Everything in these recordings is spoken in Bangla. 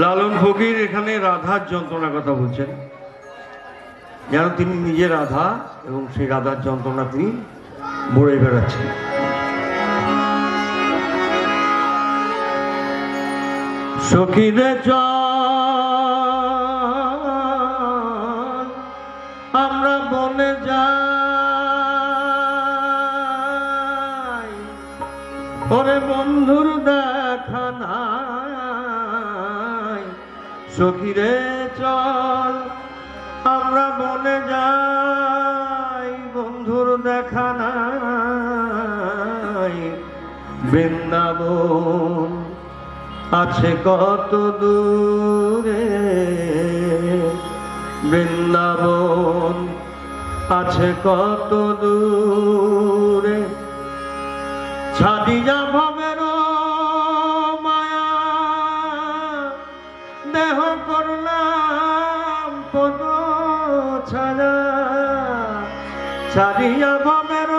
লালন ফকির এখানে রাধার যন্ত্রণার কথা বলছেন। যেন তিনি নিজে রাধা এবং সেই রাধার যন্ত্রণা তিনি বড়ে বেড়াচ্ছেন। সখীরে চল সখীরে চল, আমরা বনে যাই, বন্ধুর দেখা নাই। বৃন্দাবন আছে কত দূরে, বৃন্দাবন আছে কত দূরে। ছাদিয়া ভবের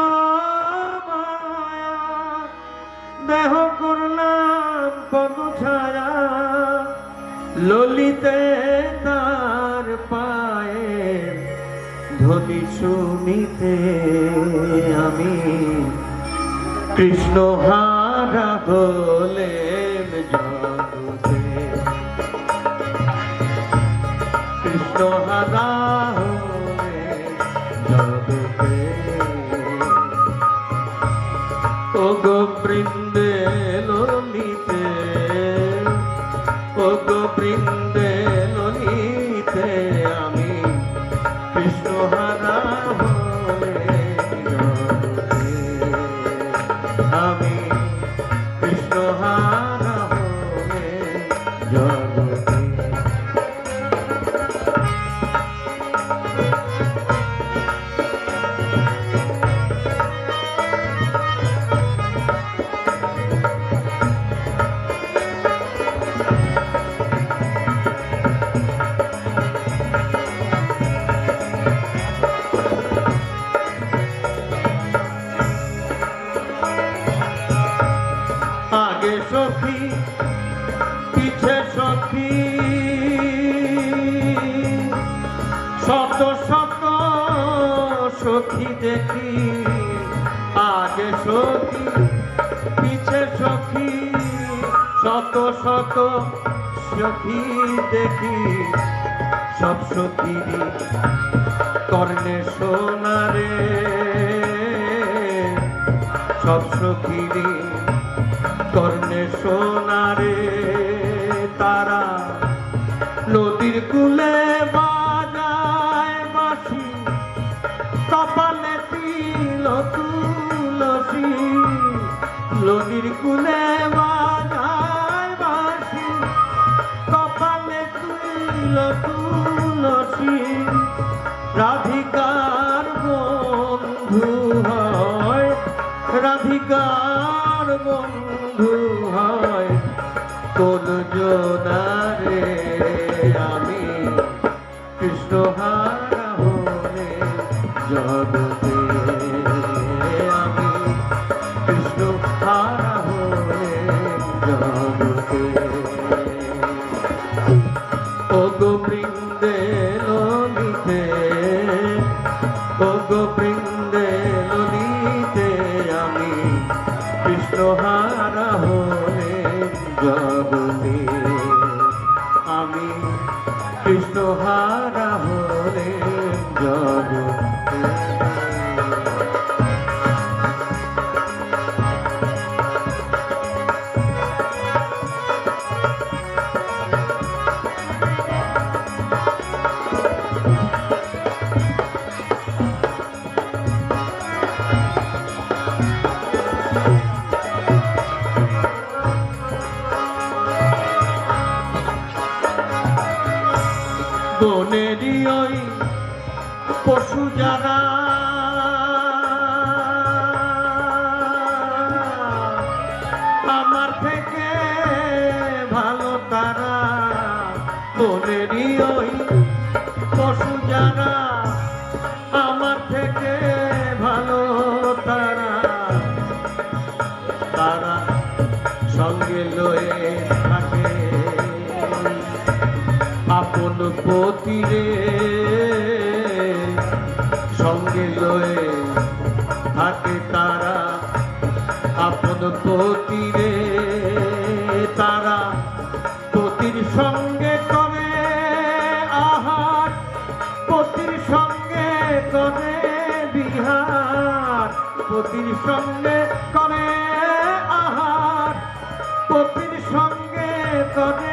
দেহ করলাম পদ ছায়া, ললিতে তার পায়ে ধ্বনি শুনিতে আমি কৃষ্ণ হারা হলেন জগতে কৃষ্ণ হারা ও গো বৃন্দে ললিতে ও গো বৃন্দে ললিতে আমি কৃষ্ণ হারা আমি কৃষ্ণ হারা সখী দেখি, আগে সখী, পিছে সখী, শত শত সখী দেখি। সব সখীরই কর্ণে সোনারে সব সখীরই কর্ণে সোনারে তারা নদীর কুলে বাজায় বাসি কপালে তুল তুলসী, রাধিকার বন্ধু হয়, রাধিকার বন্ধু হয়, কোন জোনারে আমি কৃষ্ণ হারা হলে জগতে বৃন্দে ললিতে ও বৃন্দে ললিতে আমি কৃষ্ণ হারা হলে জগতে আমি কৃষ্ণ যারা আমার থেকে ভালো তারা বনেরই ওই পশু যারা আমার থেকে ভালো তারা তারা সঙ্গে লয়ে থাকে। পতি রে থাকে তারা আপন তারা পতির সঙ্গে করে আহার পতির সঙ্গে করে বিহার। পতির সঙ্গে করে আহার। পতির সঙ্গে করে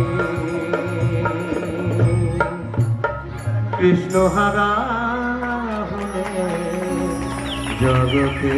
আমি কৃষ্ণহারা জগতে